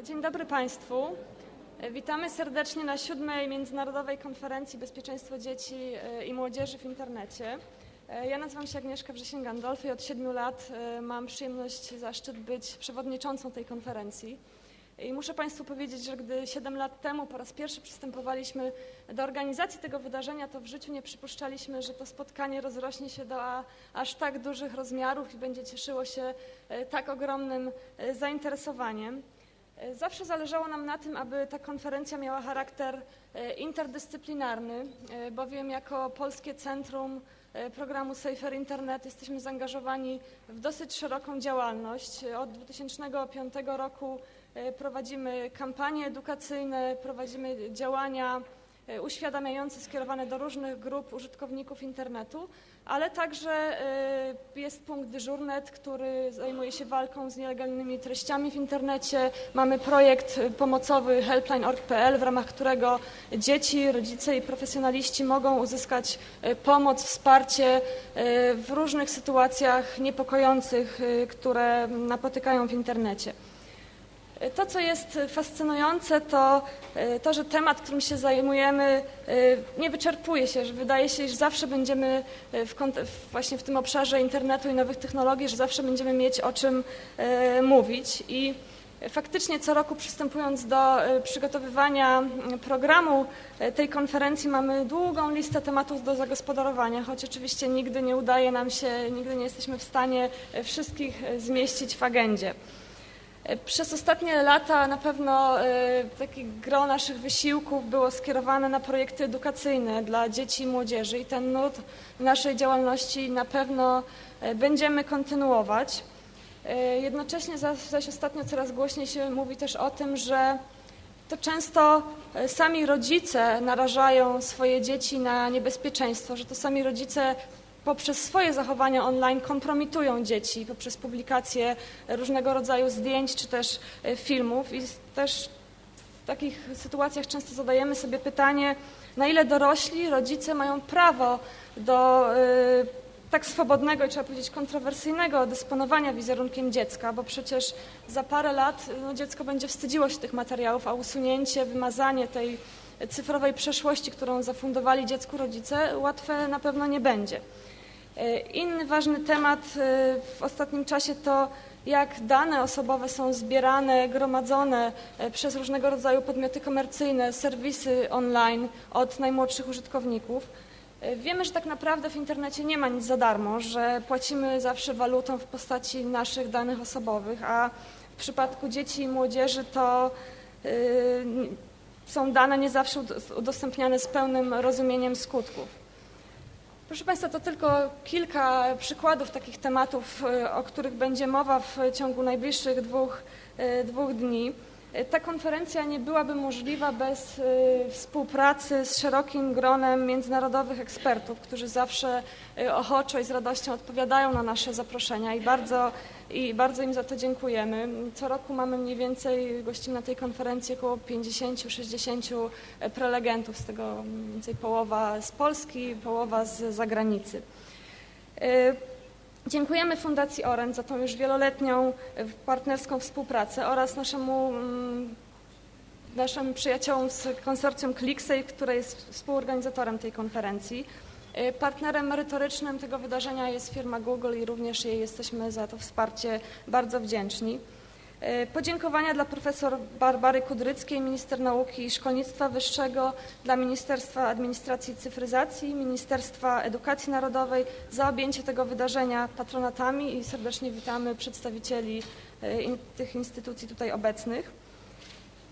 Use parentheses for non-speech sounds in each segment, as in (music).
Dzień dobry Państwu. Witamy serdecznie na siódmej Międzynarodowej Konferencji Bezpieczeństwo Dzieci e, i Młodzieży w Internecie. E, Ja nazywam się Agnieszka Wrzesień-Gandolf i od siedmiu lat e, mam przyjemność zaszczyt być przewodniczącą tej konferencji. I muszę Państwu powiedzieć, że gdy siedem lat temu po raz pierwszy przystępowaliśmy do organizacji tego wydarzenia, to w życiu nie przypuszczaliśmy, że to spotkanie rozrośnie się do aż tak dużych rozmiarów i będzie cieszyło się tak ogromnym zainteresowaniem. E, Zawsze zależało nam na tym, aby ta konferencja miała charakter e, interdyscyplinarny, e, bowiem jako Polskie Centrum Programu Safer Internet jesteśmy zaangażowani w dosyć szeroką działalność. Od 2005 roku prowadzimy kampanie edukacyjne, prowadzimy działania e, uświadamiające skierowane do różnych grup użytkowników internetu, ale także e, jest punkt dyżurnet, który zajmuje się walką z nielegalnymi treściami w internecie. Mamy projekt pomocowy helpline.org.pl, w ramach którego dzieci, rodzice i profesjonaliści mogą uzyskać e, pomoc, wsparcie w różnych sytuacjach niepokojących, które napotykają w internecie. To, co jest fascynujące, to e, to, że temat, którym się zajmujemy, e, nie wyczerpuje się, że wydaje się, że zawsze będziemy e, w, właśnie w tym obszarze internetu i nowych technologii, że zawsze będziemy mieć o czym mówić. I faktycznie co roku przystępując do przygotowywania programu tej konferencji mamy długą listę tematów do zagospodarowania, choć oczywiście nigdy nie udaje nam się, nigdy nie jesteśmy w stanie wszystkich zmieścić w agendzie. E, Przez ostatnie lata na pewno e, takie gro naszych wysiłków było skierowane na projekty edukacyjne dla dzieci i młodzieży i ten nurt naszej działalności na pewno e, będziemy kontynuować. Jednocześnie zaś ostatnio coraz głośniej się mówi też o tym, że to często sami rodzice narażają swoje dzieci na niebezpieczeństwo, że to sami rodzice poprzez swoje zachowania online kompromitują dzieci, poprzez publikację różnego rodzaju zdjęć czy też e, filmów. I też w takich sytuacjach często zadajemy sobie pytanie, na ile dorośli, rodzice mają prawo do e, tak swobodnego i trzeba powiedzieć kontrowersyjnego dysponowania wizerunkiem dziecka, bo przecież za parę lat no, dziecko będzie wstydziło się tych materiałów, a usunięcie, wymazanie tej cyfrowej przeszłości, którą zafundowali dziecku rodzice, łatwe na pewno nie będzie. E, Inny ważny temat e, w ostatnim czasie to jak dane osobowe są zbierane, gromadzone e, przez różnego rodzaju podmioty komercyjne, serwisy online od najmłodszych użytkowników. Wiemy, że tak naprawdę w internecie nie ma nic za darmo, że płacimy zawsze walutą w postaci naszych danych osobowych, a w przypadku dzieci i młodzieży to są dane nie zawsze ud- udostępniane z pełnym rozumieniem skutków. Proszę Państwa, to tylko kilka przykładów takich tematów, e, o których będzie mowa w ciągu najbliższych dwóch, e, dwóch dni. E, Ta konferencja nie byłaby możliwa bez współpracy z szerokim gronem międzynarodowych ekspertów, którzy zawsze ochoczo i z radością odpowiadają na nasze zaproszenia i bardzo, i bardzo im za to dziękujemy. Co roku mamy mniej więcej, gościmy na tej konferencji około 50-60 prelegentów, z tego mniej więcej połowa z Polski, połowa z zagranicy. E, Dziękujemy Fundacji Orange za tą już wieloletnią e, partnerską współpracę oraz naszemu, mm, naszym przyjaciołom z konsorcjum ClickSafe, które jest współorganizatorem tej konferencji. E, Partnerem merytorycznym tego wydarzenia jest firma Google i również jej jesteśmy za to wsparcie bardzo wdzięczni. E, Podziękowania dla profesor Barbary Kudryckiej, minister nauki i szkolnictwa wyższego, dla Ministerstwa Administracji i Cyfryzacji, Ministerstwa Edukacji Narodowej za objęcie tego wydarzenia patronatami i serdecznie witamy przedstawicieli in- tych instytucji tutaj obecnych.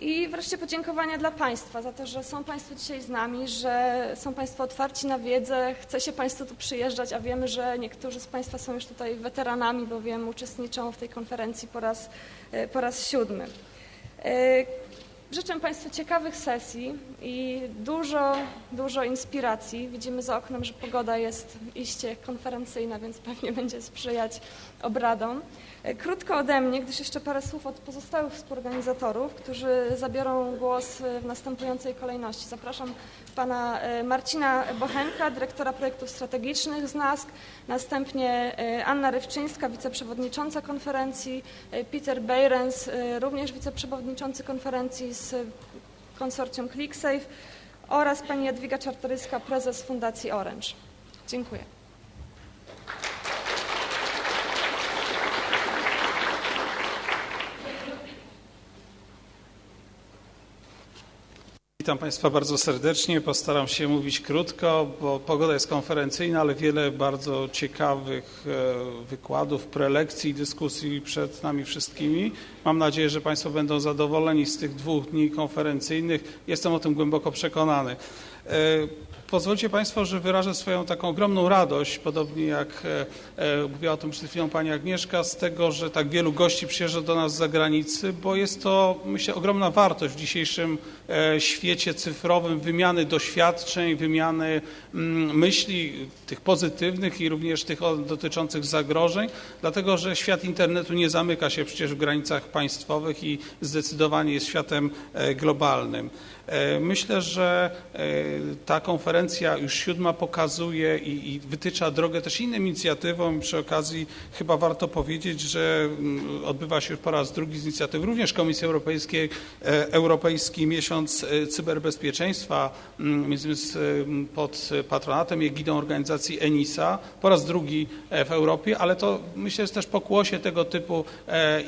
I wreszcie podziękowania dla Państwa za to, że są Państwo dzisiaj z nami, że są Państwo otwarci na wiedzę, chce się Państwu tu przyjeżdżać, a wiemy, że niektórzy z Państwa są już tutaj weteranami, bowiem uczestniczą w tej konferencji po raz, e, po raz siódmy. E, Życzę Państwu ciekawych sesji i dużo, dużo inspiracji. Widzimy za oknem, że pogoda jest iście konferencyjna, więc pewnie będzie sprzyjać obradom. E, Krótko ode mnie, gdyż jeszcze parę słów od pozostałych współorganizatorów, którzy zabiorą głos e, w następującej kolejności. Zapraszam pana e, Marcina Bochenka, dyrektora projektów strategicznych z NASK, następnie Anna Rywczyńska, wiceprzewodnicząca konferencji, Peter Behrens, również wiceprzewodniczący konferencji z konsorcjum ClickSafe oraz pani Jadwiga Czartoryska, prezes Fundacji Orange. Dziękuję. Witam Państwa bardzo serdecznie. Postaram się mówić krótko, bo pogoda jest konferencyjna, ale wiele bardzo ciekawych e, wykładów, prelekcji dyskusji przed nami wszystkimi. Mam nadzieję, że Państwo będą zadowoleni z tych dwóch dni konferencyjnych. Jestem o tym głęboko przekonany. E, Pozwólcie Państwo, że wyrażę swoją taką ogromną radość, podobnie jak e, e, mówiła o tym przed chwilą Pani Agnieszka, z tego, że tak wielu gości przyjeżdża do nas z zagranicy, bo jest to, myślę, ogromna wartość w dzisiejszym świecie cyfrowym wymiany doświadczeń, wymiany mm, myśli, tych pozytywnych i również tych dotyczących zagrożeń, dlatego że świat internetu nie zamyka się przecież w granicach państwowych i zdecydowanie jest światem globalnym. Myślę, że ta konferencja już siódma pokazuje i, i wytycza drogę też innym inicjatywom. Przy okazji chyba warto powiedzieć, że mm, odbywa się po raz drugi z inicjatyw również Komisji Europejskiej e, Europejski Miesiąc e, Cyberbezpieczeństwa, mm, e, pod patronatem i egidą organizacji ENISA, po raz drugi w Europie, ale to myślę jest też pokłosie tego typu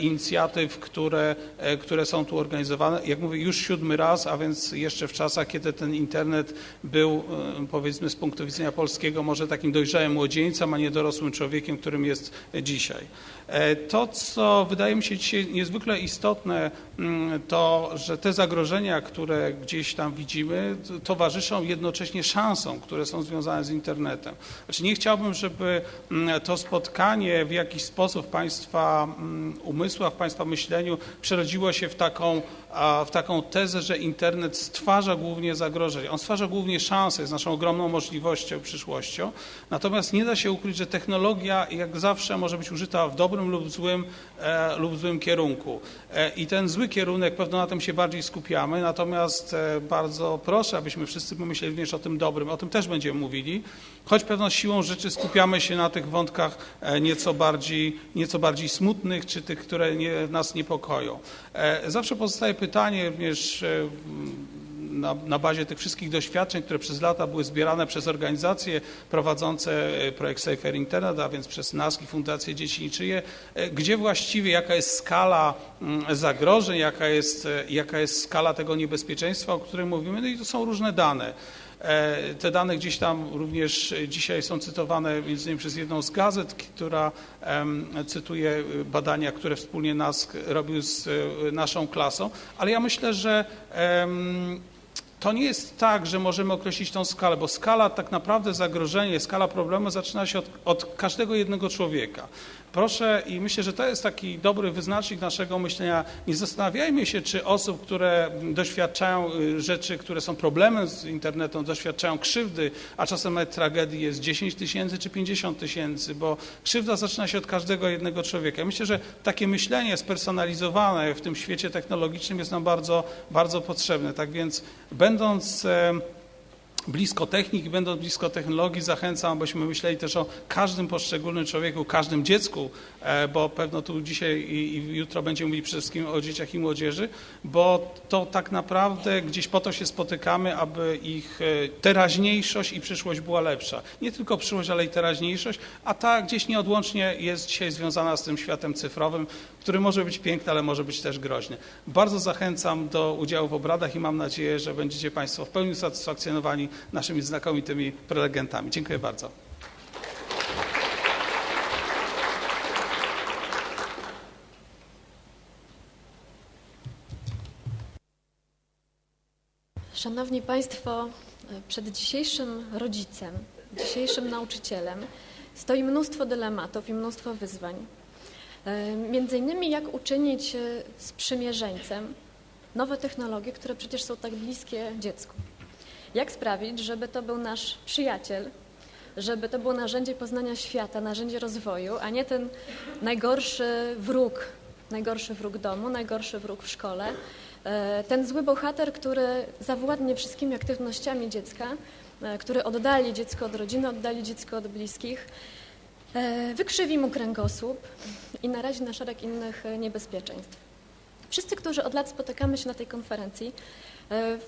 inicjatyw, które, które są tu organizowane. Jak mówię, już siódmy raz, a więc jeszcze w czasach, kiedy ten internet był, e, powiedzmy z punktu widzenia polskiego, może takim dojrzałym młodzieńcem, a nie dorosłym człowiekiem, którym jest dzisiaj. E, To, co wydaje mi się dzisiaj niezwykle istotne, mm, to, że te zagrożenia, które gdzieś tam widzimy, towarzyszą jednocześnie szansom, które są związane z internetem. Znaczy nie chciałbym, żeby mm, to spotkanie w jakiś sposób Państwa mm, umysłach, w Państwa myśleniu przerodziło się w taką, w taką tezę, że internet stwarza głównie zagrożenia. On stwarza głównie szanse, jest naszą ogromną możliwością, przyszłością. Natomiast nie da się ukryć, że technologia jak zawsze może być użyta w dobrym lub złym, e, lub złym kierunku. E, I ten zły kierunek, pewno na tym się bardziej skupiamy, natomiast e, bardzo proszę, abyśmy wszyscy pomyśleli również o tym dobrym, o tym też będziemy mówili, choć pewną siłą rzeczy skupiamy się na tych wątkach e, nieco bardziej, nieco bardziej smutnych, czy tych, które nie, nas niepokoją. E, Zawsze pozostaje pytanie również e, na, na bazie tych wszystkich doświadczeń, które przez lata były zbierane przez organizacje prowadzące e, projekt Safer Internet, a więc przez NASK i Fundację Dzieci Niczyje, e, gdzie właściwie, jaka jest skala mm, zagrożeń, jaka jest, e, jaka jest skala tego niebezpieczeństwa, o którym mówimy, no i to są różne dane. Te dane gdzieś tam również dzisiaj są cytowane między innymi przez jedną z gazet, która cytuje badania, które wspólnie NASK robił z naszą klasą, ale ja myślę, że to nie jest tak, że możemy określić tą skalę, bo skala tak naprawdę zagrożenie, skala problemu zaczyna się od każdego jednego człowieka. Proszę i myślę, że to jest taki dobry wyznacznik naszego myślenia. Nie zastanawiajmy się, czy osób, które doświadczają y, rzeczy, które są problemem z internetem, doświadczają krzywdy, a czasem nawet tragedii jest 10 tysięcy czy 50 tysięcy, bo krzywda zaczyna się od każdego jednego człowieka. Myślę, że takie myślenie spersonalizowane w tym świecie technologicznym jest nam bardzo, bardzo potrzebne. Tak więc będąc blisko techniki, będąc blisko technologii, zachęcam, abyśmy myśleli też o każdym poszczególnym człowieku, każdym dziecku, e, bo pewno tu dzisiaj i, jutro będziemy mówili przede wszystkim o dzieciach i młodzieży, bo to tak naprawdę gdzieś po to się spotykamy, aby ich e, teraźniejszość i przyszłość była lepsza. Nie tylko przyszłość, ale i teraźniejszość, a ta gdzieś nieodłącznie jest dzisiaj związana z tym światem cyfrowym, który może być piękny, ale może być też groźny. Bardzo zachęcam do udziału w obradach i mam nadzieję, że będziecie Państwo w pełni usatysfakcjonowani naszymi znakomitymi prelegentami. Dziękuję bardzo. Szanowni Państwo, przed dzisiejszym rodzicem, dzisiejszym nauczycielem stoi mnóstwo dylematów i mnóstwo wyzwań. E, Między innymi jak uczynić e, sprzymierzeńcem nowe technologie, które przecież są tak bliskie dziecku. Jak sprawić, żeby to był nasz przyjaciel, żeby to było narzędzie poznania świata, narzędzie rozwoju, a nie ten najgorszy wróg, najgorszy wróg domu, najgorszy wróg w szkole, e, ten zły bohater, który zawładnie wszystkimi aktywnościami dziecka, e, który oddali dziecko od rodziny, oddali dziecko od bliskich, e, wykrzywi mu kręgosłup i narazi na szereg innych niebezpieczeństw. Wszyscy, którzy od lat spotykamy się na tej konferencji,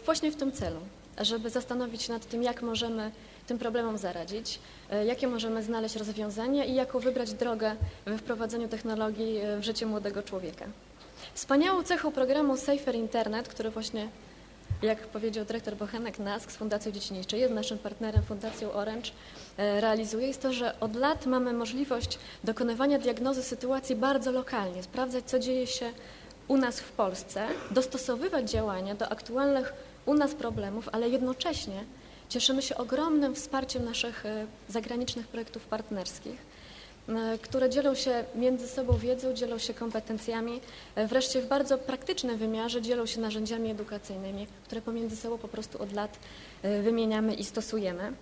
właśnie w tym celu, żeby zastanowić nad tym, jak możemy tym problemom zaradzić, e, jakie możemy znaleźć rozwiązania i jaką wybrać drogę we wprowadzeniu technologii e, w życie młodego człowieka. Wspaniałą cechą programu Safer Internet, który właśnie, jak powiedział dyrektor Bochenek Nask z Fundacją Dziecięcej, jest naszym partnerem Fundacją Orange, e, realizuje, jest to, że od lat mamy możliwość dokonywania diagnozy sytuacji bardzo lokalnie, sprawdzać, co dzieje się u nas w Polsce, dostosowywać działania do aktualnych u nas problemów, ale jednocześnie Cieszymy się ogromnym wsparciem naszych e, zagranicznych projektów partnerskich, e, które dzielą się między sobą wiedzą, dzielą się kompetencjami, e, wreszcie w bardzo praktycznym wymiarze dzielą się narzędziami edukacyjnymi, które pomiędzy sobą po prostu od lat wymieniamy i stosujemy.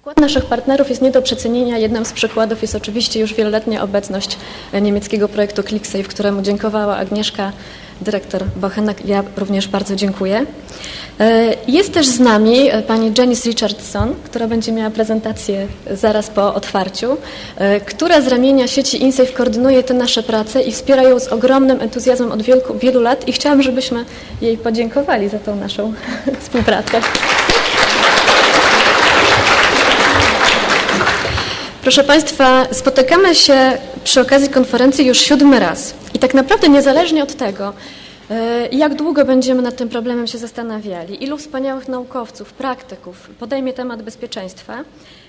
Wkład naszych partnerów jest nie do przecenienia. Jednym z przykładów jest oczywiście już wieloletnia obecność niemieckiego projektu ClickSafe, któremu dziękowała Agnieszka, dyrektor Bochenek. Ja również bardzo dziękuję. E, jest też z nami e, pani Janice Richardson, która będzie miała prezentację zaraz po otwarciu, e, która z ramienia sieci InSafe koordynuje te nasze prace i wspiera ją z ogromnym entuzjazmem od wielu, wielu lat i chciałam, żebyśmy jej podziękowali za tą naszą (laughs) współpracę. Proszę Państwa, spotykamy się przy okazji konferencji już siódmy raz i tak naprawdę niezależnie od tego, e, jak długo będziemy nad tym problemem się zastanawiali, ilu wspaniałych naukowców, praktyków podejmie temat bezpieczeństwa,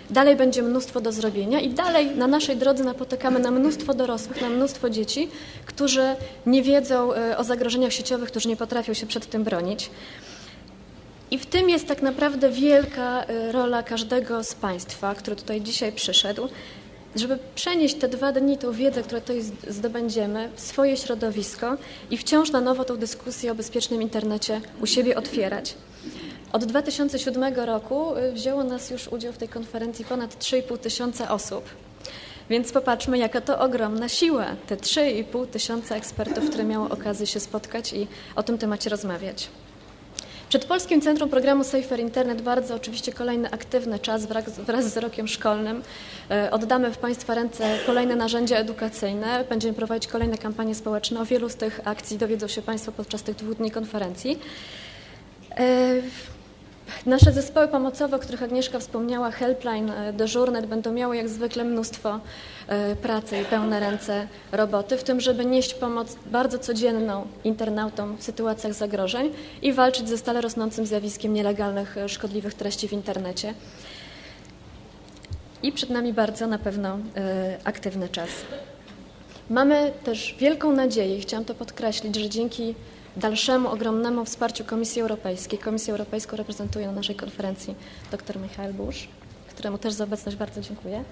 dalej będzie mnóstwo do zrobienia i dalej na naszej drodze napotykamy na mnóstwo dorosłych, na mnóstwo dzieci, którzy nie wiedzą e, o zagrożeniach sieciowych, którzy nie potrafią się przed tym bronić. I w tym jest tak naprawdę wielka y, rola każdego z Państwa, który tutaj dzisiaj przyszedł, żeby przenieść te dwa dni, tą wiedzę, którą tutaj zdobędziemy, w swoje środowisko i wciąż na nowo tą dyskusję o bezpiecznym internecie u siebie otwierać. Od 2007 roku y, wzięło nas już udział w tej konferencji ponad 3,5 tysiąca osób. Więc popatrzmy, jaka to ogromna siła, te 3,5 tysiąca ekspertów, które miało okazję się spotkać i o tym temacie rozmawiać. Przed Polskim Centrum Programu Safer Internet bardzo oczywiście kolejny aktywny czas wraz, z rokiem szkolnym. E, oddamy w Państwa ręce kolejne narzędzia edukacyjne. Będziemy prowadzić kolejne kampanie społeczne. O wielu z tych akcji dowiedzą się Państwo podczas tych dwóch dni konferencji. Nasze zespoły pomocowe, o których Agnieszka wspomniała, helpline, e, dyżurnet, będą miały jak zwykle mnóstwo e, pracy i pełne ręce roboty, w tym, żeby nieść pomoc bardzo codzienną internautom w sytuacjach zagrożeń i walczyć ze stale rosnącym zjawiskiem nielegalnych, e, szkodliwych treści w internecie. I przed nami bardzo na pewno aktywny czas. Mamy też wielką nadzieję, chciałam to podkreślić, że dzięki dalszemu ogromnemu wsparciu Komisji Europejskiej. Komisję Europejską reprezentuje na naszej konferencji dr Michael Busz, któremu też za obecność bardzo dziękuję.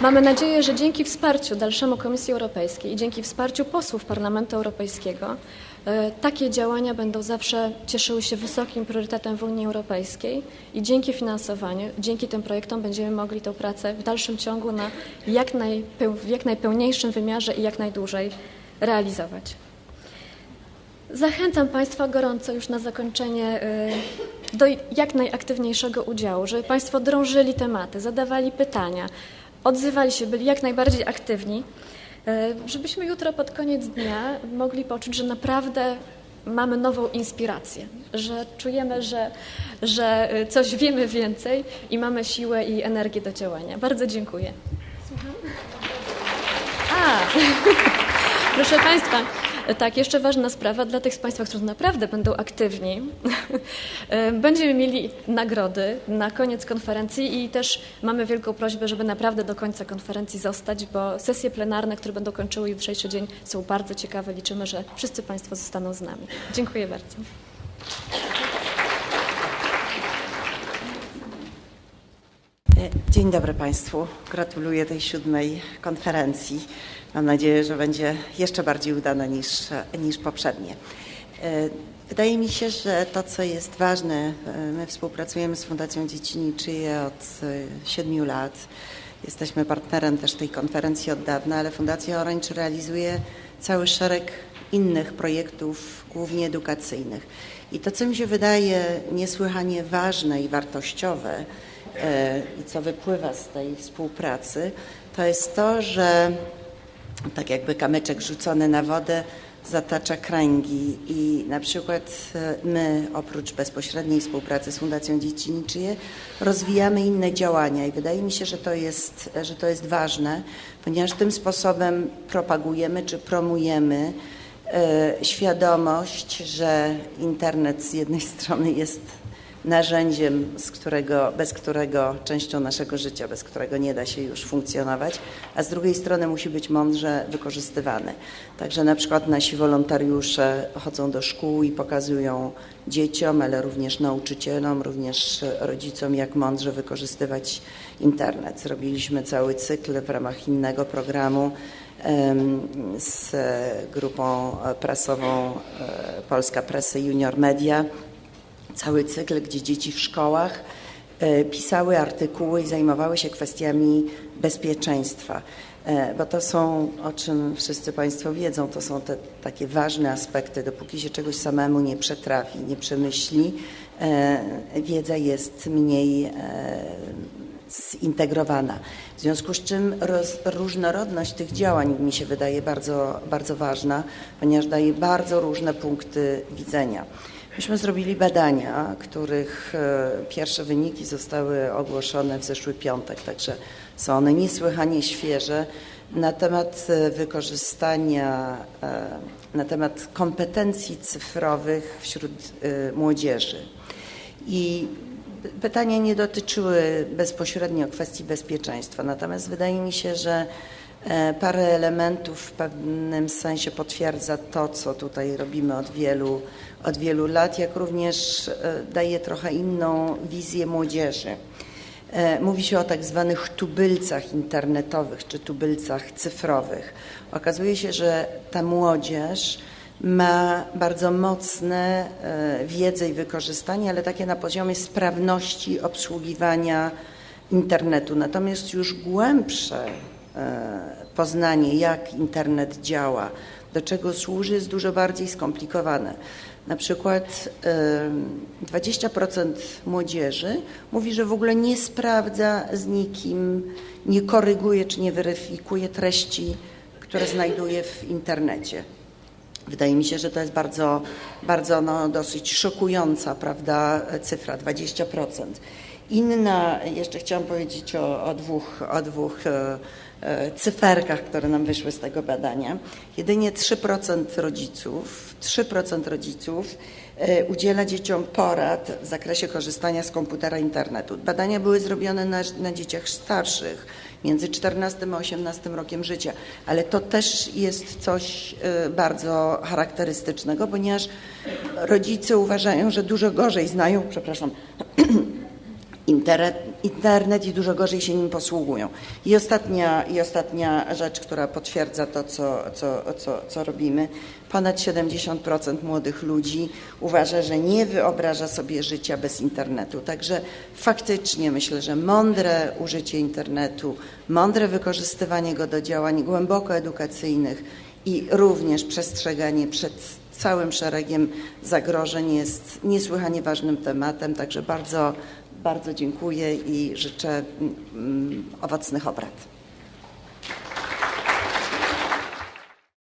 Mamy nadzieję, że dzięki wsparciu dalszemu Komisji Europejskiej i dzięki wsparciu posłów Parlamentu Europejskiego e, takie działania będą zawsze cieszyły się wysokim priorytetem w Unii Europejskiej i dzięki finansowaniu, dzięki tym projektom będziemy mogli tę pracę w dalszym ciągu na jak najpeł, w jak najpełniejszym wymiarze i jak najdłużej realizować. Zachęcam Państwa gorąco już na zakończenie e, do jak najaktywniejszego udziału, żeby Państwo drążyli tematy, zadawali pytania, odzywali się, byli jak najbardziej aktywni, e, żebyśmy jutro pod koniec dnia mogli poczuć, że naprawdę mamy nową inspirację, że czujemy, że, że e, coś wiemy więcej i mamy siłę i energię do działania. Bardzo dziękuję. Słucham? A, (laughs) proszę Państwa. Tak, jeszcze ważna sprawa dla tych z Państwa, którzy naprawdę będą aktywni. (laughs) Będziemy mieli nagrody na koniec konferencji i też mamy wielką prośbę, żeby naprawdę do końca konferencji zostać, bo sesje plenarne, które będą kończyły jutrzejszy dzień są bardzo ciekawe. Liczymy, że wszyscy Państwo zostaną z nami. Dziękuję bardzo. Dzień dobry Państwu. Gratuluję tej siódmej konferencji. Mam nadzieję, że będzie jeszcze bardziej udana niż, niż poprzednie. E, Wydaje mi się, że to, co jest ważne, e, my współpracujemy z Fundacją Dzieci Niczyje od e, siedmiu lat. Jesteśmy partnerem też tej konferencji od dawna, ale Fundacja Orange realizuje cały szereg innych projektów, głównie edukacyjnych. I to, co mi się wydaje niesłychanie ważne i wartościowe, i co wypływa z tej współpracy, to jest to, że tak jakby kamyczek rzucony na wodę zatacza kręgi i na przykład e, my oprócz bezpośredniej współpracy z Fundacją Dzieci Niczyje rozwijamy inne działania i wydaje mi się, że to jest, że to jest ważne, ponieważ tym sposobem propagujemy czy promujemy e, świadomość, że internet z jednej (laughs) strony jest narzędziem, z którego, bez którego częścią naszego życia, bez którego nie da się już funkcjonować, a z drugiej strony musi być mądrze wykorzystywany. Także na przykład nasi wolontariusze chodzą do szkół i pokazują dzieciom, ale również nauczycielom, również rodzicom, jak mądrze wykorzystywać internet. Zrobiliśmy cały cykl w ramach innego programu z grupą prasową e, Polska Prasy Junior Media cały cykl, gdzie dzieci w szkołach e, pisały artykuły i zajmowały się kwestiami bezpieczeństwa. E, Bo to są, o czym wszyscy Państwo wiedzą, to są te takie ważne aspekty. Dopóki się czegoś samemu nie przetrafi, nie przemyśli, e, wiedza jest mniej zintegrowana. W związku z czym roz, różnorodność tych działań mi się wydaje bardzo, bardzo ważna, ponieważ daje bardzo różne punkty widzenia. Myśmy zrobili badania, których e, pierwsze wyniki zostały ogłoszone w zeszły piątek, także są one niesłychanie świeże na temat e, wykorzystania, e, na temat kompetencji cyfrowych wśród młodzieży. I pytania nie dotyczyły bezpośrednio kwestii bezpieczeństwa, natomiast wydaje mi się, że parę elementów w pewnym sensie potwierdza to, co tutaj robimy od wielu, od wielu lat, jak również e, daje trochę inną wizję młodzieży. E, Mówi się o tak zwanych tubylcach internetowych czy tubylcach cyfrowych. Okazuje się, że ta młodzież ma bardzo mocne e, wiedzę i wykorzystanie, ale takie na poziomie sprawności obsługiwania internetu. Natomiast już głębsze e, poznanie, jak internet działa, do czego służy, jest dużo bardziej skomplikowane. Na przykład e, 20% młodzieży mówi, że w ogóle nie sprawdza z nikim, nie koryguje czy nie weryfikuje treści, które znajduje w internecie. Wydaje mi się, że to jest bardzo, bardzo no, dosyć szokująca prawda, cyfra 20%. Inna, jeszcze chciałam powiedzieć o, o dwóch, o dwóch e, e, cyferkach, które nam wyszły z tego badania. Jedynie 3% rodziców, 3% rodziców e, udziela dzieciom porad w zakresie korzystania z komputera internetu. Badania były zrobione na, na dzieciach starszych, między 14 a 18 rokiem życia, ale to też jest coś e, bardzo charakterystycznego, ponieważ rodzice uważają, że dużo gorzej znają, przepraszam, (clears throat) internet, i dużo gorzej się nim posługują. I ostatnia, i ostatnia rzecz, która potwierdza to, co, co, co, co robimy. Ponad 70% młodych ludzi uważa, że nie wyobraża sobie życia bez internetu. Także faktycznie myślę, że mądre użycie internetu, mądre wykorzystywanie go do działań głęboko edukacyjnych i również przestrzeganie przed całym szeregiem zagrożeń jest niesłychanie ważnym tematem. Także bardzo bardzo dziękuję i życzę mm, owocnych obrad.